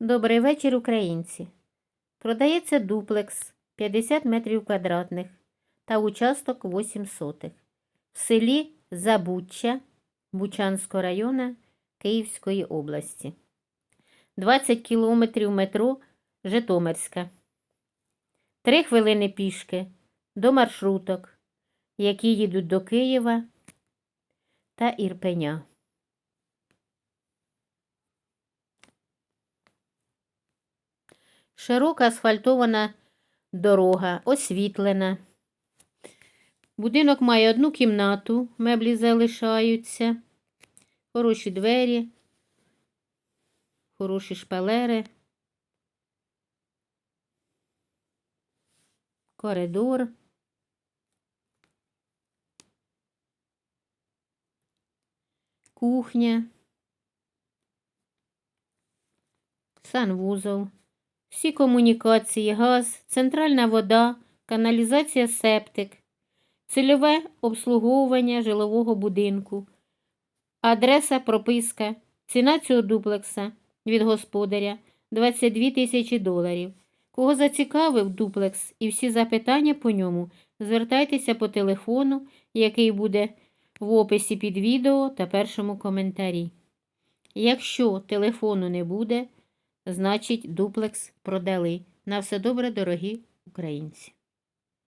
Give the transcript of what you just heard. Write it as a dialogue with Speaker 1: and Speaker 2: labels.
Speaker 1: Добрий вечір, українці. Продається дуплекс 50 метрів квадратних та участок 8 сотих в селі Забуччя Бучанського району Київської області. 20 кілометрів метро Житомирська. 3 хвилини пішки до маршруток, які їдуть до Києва та Ірпеня. Широка асфальтована дорога, освітлена. Будинок має одну кімнату, меблі залишаються, хороші двері, хороші шпалери, коридор. Кухня, санвузол. Всі комунікації, газ, центральна вода, каналізація септик, цільове обслуговування жилового будинку, адреса прописка, ціна цього дуплекса від господаря 22 тисячі доларів. Кого зацікавив дуплекс і всі запитання по ньому, звертайтеся по телефону, який буде в описі під відео та першому коментарі. Якщо телефону не буде, Значить, дуплекс продали. На все добре, дорогі українці.